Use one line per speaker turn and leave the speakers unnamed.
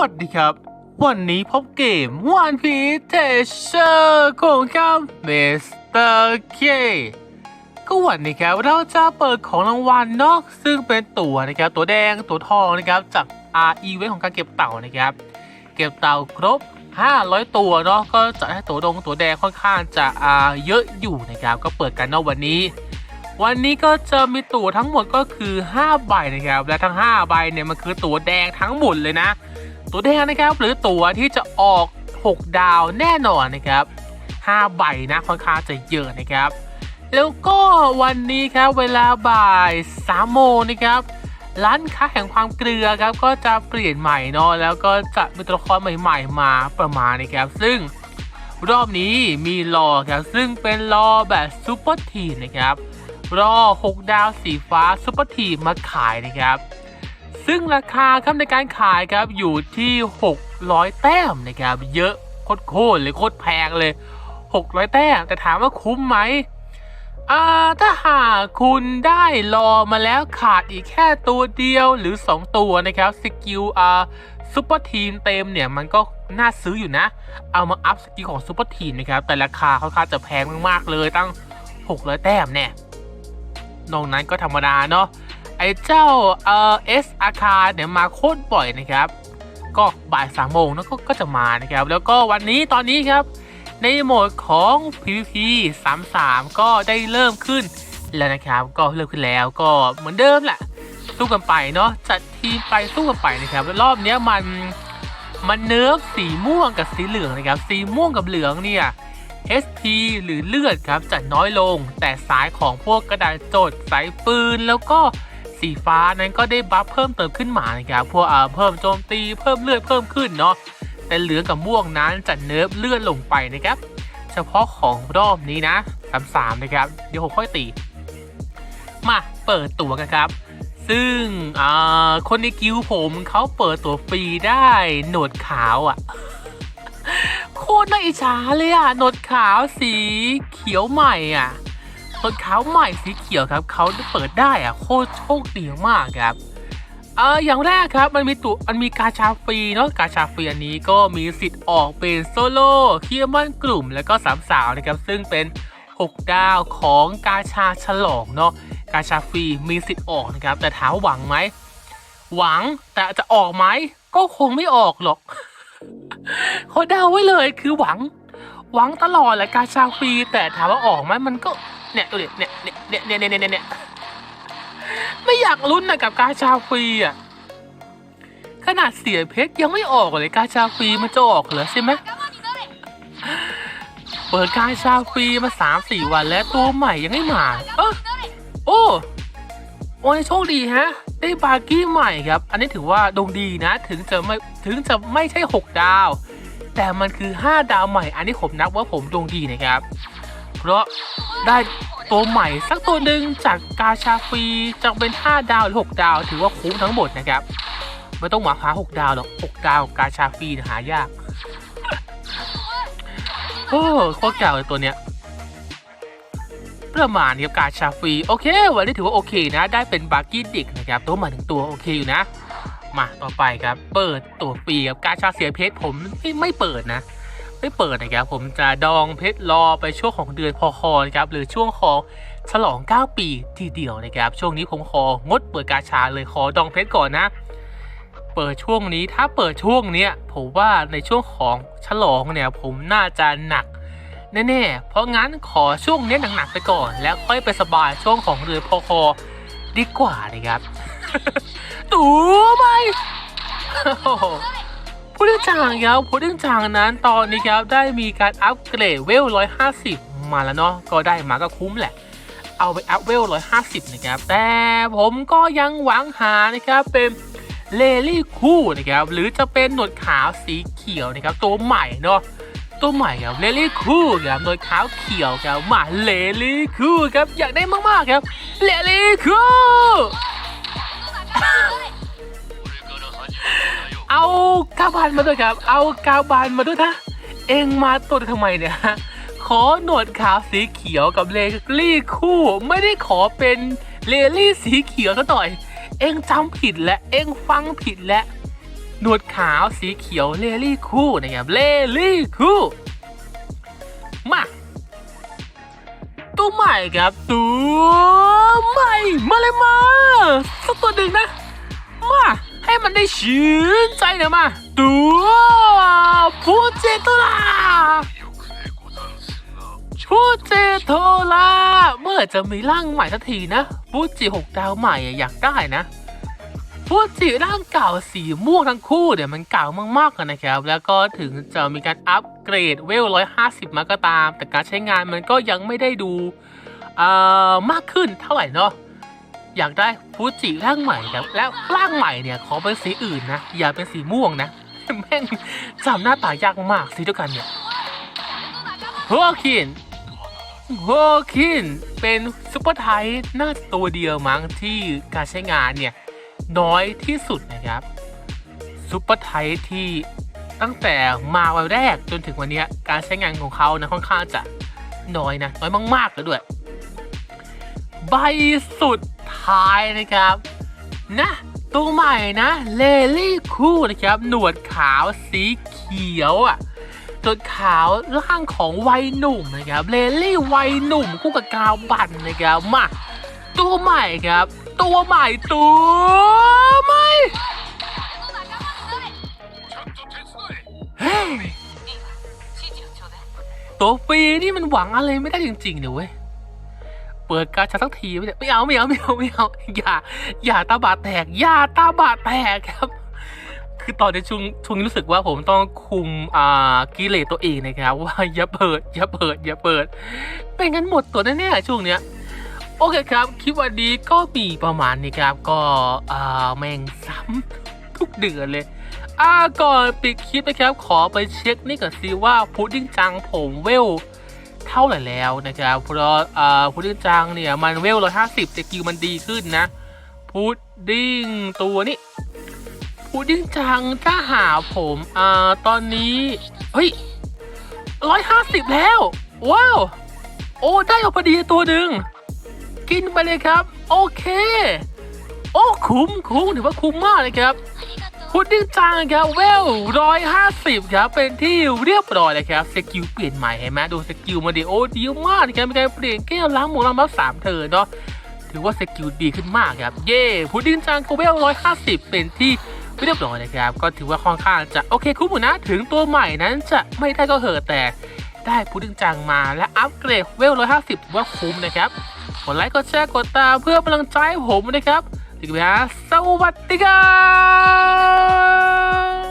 วัสดีครับ วันนี้พบเกมวันพีเทเชอร์ของข้ามเมสเตอร์เคก็วันนี้ครับเราจะเปิดของรางวัลเนาะซึ่งเป็นตัวนะครับ ตัวแดงตัวทองนะครับ จากอาอีเวนของการเก็บเต่านะครับ เก็บเต่าครบ 500 ตัวเนาะก็จะให้ตัวดงตัวแดงค่อนข้างจะอ่าเยอะอยู่นะครับ ก็เปิดกันเนาะวันนี้วันนี้ก็จะมีตั๋วทั้งหมดก็คือ 5 ใบนะครับ และทั้ง 5 ใบเนี่ยมันคือตั๋วแดงทั้งหมดเลยนะ ตัวแดงนะครับ หรือตัวที่จะออก 6 ดาวแน่นอนนะครับ5ใบนะค่อนข้างจะเยอะนะครับ แล้วก็วันนี้ครับเวลาบ่าย3โมงนะครับร้านค้าแห่งความเกลือครับก็จะเปลี่ยนใหม่เนาะแล้วก็จะมีตัวละครใหม่ๆ มาประมาณนะครับ ซึ่งรอบนี้มีรอครับซึ่งเป็นรอแบบซูเปอร์ทีมนะครับรอ 6 ดาวสีฟ้าซุปเปอร์ทีมมาขายนะครับ ซึ่งราคาครับในการขายครับอยู่ที่ 600 แต้มนะครับ เยอะโคตรๆเลยโคตรแพงเลย 600 แต้มแต่ถามว่าคุ้มไหมอ่าถ้าหากคุณได้รอมาแล้วขาดอีกแค่ตัวเดียวหรือ 2 ตัวนะครับสกิลอ่าซุปเปอร์ทีมเต็มเนี่ยมันก็น่าซื้ออยู่นะ เอามาอัพสกิลของซุปเปอร์ทีมนะครับ แต่ราคาค่อนข้างจะแพงมากๆเลยตั้ง 600 แต้มเนี่ยนอกนั้นก็ธรรมดาเนาะ ไอ้เจ้าเอ่อเอสอาคาเนี่ยมาโคตรบ่อยนะครับ ก็บ่ายสามโมงนะก็ก็จะมานะครับ แล้วก็วันนี้ตอนนี้ครับ ในโหมดของ PVP 33 ก็ได้เริ่มขึ้นแล้วนะครับ ก็เริ่มขึ้นแล้วก็เหมือนเดิมแหละสู้กันไปเนาะจัดทีมไปสู้กันไปนะครับรอบเนี้ยมันมันเนิร์ฟสีม่วงกับสีเหลืองนะครับ สีม่วงกับเหลืองเนี่ย SP หรือเลือดครับจะน้อยลง แต่สายของพวกกระดาษจดสายปืนแล้วก็ สีฟ้านั้นก็ได้บัฟเพิ่มเติมขึ้นมานะครับพวกอ่าเพิ่มโจมตีเพิ่มเลือดเพิ่มขึ้นเนาะแต่เหลืองกับม่วงนั้นจะเนิร์ฟเลือดลงไปนะครับ เฉพาะของรอบนี้นะ33นะครับเดี๋ยวผมค่อยตี มาเปิดตัวกันครับ ซึ่งอ่าคนในกิวผมเขาเปิดตัวฟรีได้หนวดขาวอะโคตรน่าอิจฉาเลยอะหนวดขาวสีเขียวใหม่อะ หนวดขาวใหม่สีเขียวครับเขาเปิดได้อะโคตรโชคดีมากครับเอออย่างแรกครับมันมีตัวมันมีกาชาฟรีเนาะกาชาฟรีอันนี้ก็มีสิทธิ์ออกเป็นโซโล่เคียมอนกลุ่มแล้วก็สามสาวนะครับซึ่งเป็น 6 ดาวของกาชาฉลองเนาะกาชาฟรีมีสิทธิ์ออกนะครับแต่ถามว่าหวังไหมหวังแต่จะออกไหมก็คงไม่ออกหรอกเขาเดาไว้เลยคือหวัง หวังตลอดแหละกาชาฟรีแต่ถามว่าออกไหมมันก็ เนี่ยดูดิเนี่ยเนี่ยเนี่ยเนี่ยเนี่ยเนี่ยไม่อยากลุ้นนะกับกาชาฟรีอะขนาดเสียเพชรยังไม่ออกเลยกาชาฟรีมันจะออกเหรอใช่ไหมเปิดกาชาฟรีมาสามสี่วันแล้วตัวใหม่ยังไม่มาเออโอ้โอ้ยโชคดีฮะ ได้บาร์กี้ใหม่ครับ อันนี้ถือว่าดวงดีนะ ถึงจะไม่ถึงจะไม่ใช่ 6 ดาว แต่มันคือ 5 ดาวใหม่ อันนี้ผมนับว่าผมดวงดีนะครับ เพราะได้ตัวใหม่สักตัวหนึ่งจากกาชาฟรีจะเป็น 5 ดาวหรือ 6 ดาว ถือว่าคุ้มทั้งหมดนะครับ ไม่ต้องหวังหา 6 ดาวหรอก 6 ดาวกาชาฟรีหายาก โอ้โคตรเก่าเลยตัวเนี้ยประมาณนี้ครับกาชาฟรีโอเค วันนี้ถือว่าโอเคนะ ได้เป็นบาร์กี้ดิกนะครับ ตัวใหม่หนึ่งตัวโอเคอยู่นะ มาต่อไปครับ เปิดตัวฟรีครับกาชาเสียเพชรผมไม่ไม่เปิดนะ ไม่เปิดนะครับผมจะดองเพชรรอไปช่วงของเดือนพอคอนะครับหรือช่วงของฉลอง 9 ปีทีเดียวนะครับ ช่วงนี้ผมของดเปิดกาชาเลยขอดองเพชรก่อนนะ เปิดช่วงนี้ถ้าเปิดช่วงเนี้ยผมว่าในช่วงของฉลองเนี่ยผมน่าจะหนักแน่ๆ เพราะงั้นขอช่วงนี้หนักๆไปก่อน แล้วค่อยไปสบายช่วงของเรือพอคอดีกว่านะครับตัวไป โอ้โหพูดถึงจางครับพูดถึงจางนั้นตอนนี้ครับได้มีการอัปเกรดเวล 150 มาแล้วเนาะก็ได้มาก็คุ้มแหละ เอาไปอัพเวล 150 นะครับ แต่ผมก็ยังหวังหานะครับเป็นเลลี่คู่นะครับหรือจะเป็นหนวดขาวสีเขียวนะครับตัวใหม่เนาะตัวใหม่ครับเลลี่คู่ครับโดขาวเขียวครับมาเลลี่คู่ครับอยากได้มากๆครับเลลี่คู่ เอากาบานมาด้วยครับ เอากาบานมาด้วยนะ เองมาตัวทำไมเนี่ยขอหนวดขาวสีเขียวกับเลลี่คู่ ไม่ได้ขอเป็นเลลี่สีเขียวซะหน่อย เองจำผิดและเองฟังผิดและหนวดขาวสีเขียวเลลี่คู่นะครับเลลี่คู่มาตัวใหม่ครับตัวใหม่มาเลยมาสักตัวหนึ่งนะมา ให้มันได้ชื่นใจหน่อยมา ตัวฟูเจโตราฟูเจโตราเมื่อจะมีร่างใหม่สักทีนะฟูจิหกดาวใหม่อยากได้นะฟูจิร่างเก่าสีม่วงทั้งคู่เดี๋ยวมันเก่ามากๆกันนะครับ แล้วก็ถึงจะมีการอัปเกรดเวล 150 มาก็ตาม แต่การใช้งานมันก็ยังไม่ได้ดูอ่อมากขึ้นเท่าไหร่เนาะ อยากได้ฟูจิร่างใหม่ครับแล้วร่างใหม่เนี่ยขอเป็นสีอื่นนะ อย่าเป็นสีม่วงนะแม่งจำหน้าตายากมากสีเดียวกันเนี่ยโฮคินโฮคินเป็นซุปเปอร์ไทป์น่าตัวเดียวมั้งที่การใช้งานเนี่ย น้อยที่สุดนะครับซุปเปอร์ไทป์ที่ตั้งแต่มาวันแรกจนถึงวันนี้การใช้งานของเขานะค่อนข้างจะน้อยนะ น้อยมากๆเลยด้วย ใบสุด ท้ายนะครับ นะตัวใหม่นะเลลี่คู่นะครับ หนวดขาวสีเขียวอะหนวดขาวร่างของวัยหนุ่มนะครับเลลี่วัยหนุ่มคู่กับกาวบันนะครับมาตัวใหม่ครับ ตัวใหม่ตัวใหม่ตัวฟรีนี่มันหวังอะไรไม่ได้จริงๆเนี่ยเว้ย เปิดการชาสักทีไม่ได้ไม่เอาไม่เอาไม่เอาไม่เอาอย่า อย่าตาบาดแตก อย่าตาบาดแตกครับ คือตอนนี้ช่วงช่วงนี้รู้สึกว่าผมต้องคุมอ่ากิเลสตัวเองนะครับ ว่าอย่าเปิด อย่าเปิด อย่าเปิด เป็นงั้นหมดตัวแน่ๆช่วงเนี้ยโอเคครับ คลิปวันนี้ก็มีประมาณนี้ครับ ก็อ่าแม่งซ้ำทุกเดือนเลยอ่าก่อนปิดคลิปนะครับ ขอไปเช็คนี่ก่อนสิว่าพุดดิ้งจังผมเวล เท่าไหร่แล้วนะครับเพราะพุดดิ้งจังเนี่ยมันเวลร้อยห้าสิบสกิลมันดีขึ้นนะพุดดิ้งตัวนี้พุดดิ้งจังถ้าหาผมอ่าตอนนี้เฮ้ยร้อยห้าสิบแล้ว ว้าว โอ้ ได้ออกพอดีตัวหนึ่ง กินไปเลยครับ โอเค โอ้ คุ้มคุ้มถือว่าคุ้มมากเลยครับ พุดดิ้งจังครับเวลร้อยห้าสิบครับเป็นที่เรียบร้อยเลยครับสกิลเปลี่ยนใหม่เห็นไหมดูสกิลมาดิโอดีมากนะครับมีการเปลี่ยนแก้วล้างหมูล้างบัฟสามเธอเนาะถือว่าสกิลดีขึ้นมากครับเย่พุดดิ้งจังก็เวลร้อยห้าสิบเป็นที่เรียบร้อยเลยครับ ก็ถือว่าค่อนข้างจะโอเคคุ้มอยู่นะ ถึงตัวใหม่นั้นจะไม่ได้ก็เหอะแต่ได้พุดดิ้งจังมาและอัปเกรดเวลร้อยห้าสิบถือว่าคุ้มนะครับกดไลค์กดแชร์กดตามเพื่อกำลังใจผมนะครับ ถึงเวลาสวัสดีครับ